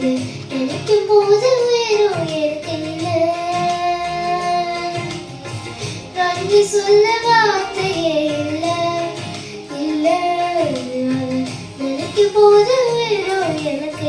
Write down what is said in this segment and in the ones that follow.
போது நினைக்கும் போது வெறும் எனக்கு இல்லை நன்றி சொல்ல வார்த்தையே இல்லை இல்லை. நினைக்கும் போது வெறும் எனக்கு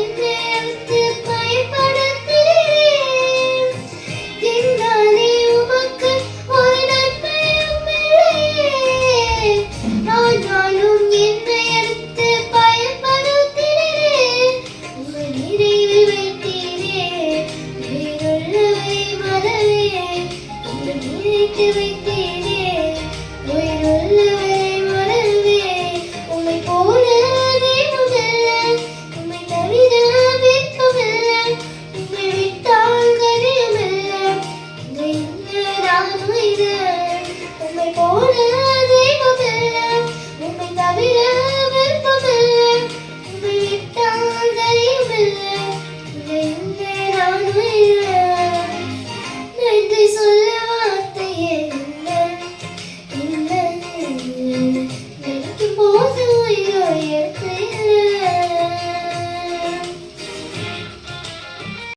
விட்டீரே உயிருள்ள